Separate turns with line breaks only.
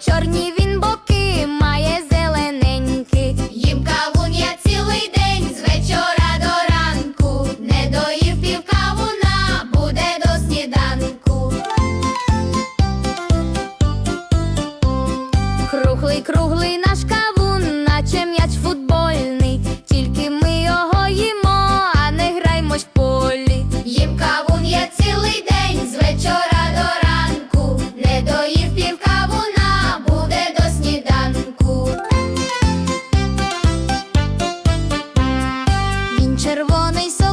чорні він боки, має зелененькі. Їм кавун я цілий день з вечора до ранку. Не доїв пів кавуна, буде до сніданку. Круглий, круглий наш кавун. самый сон.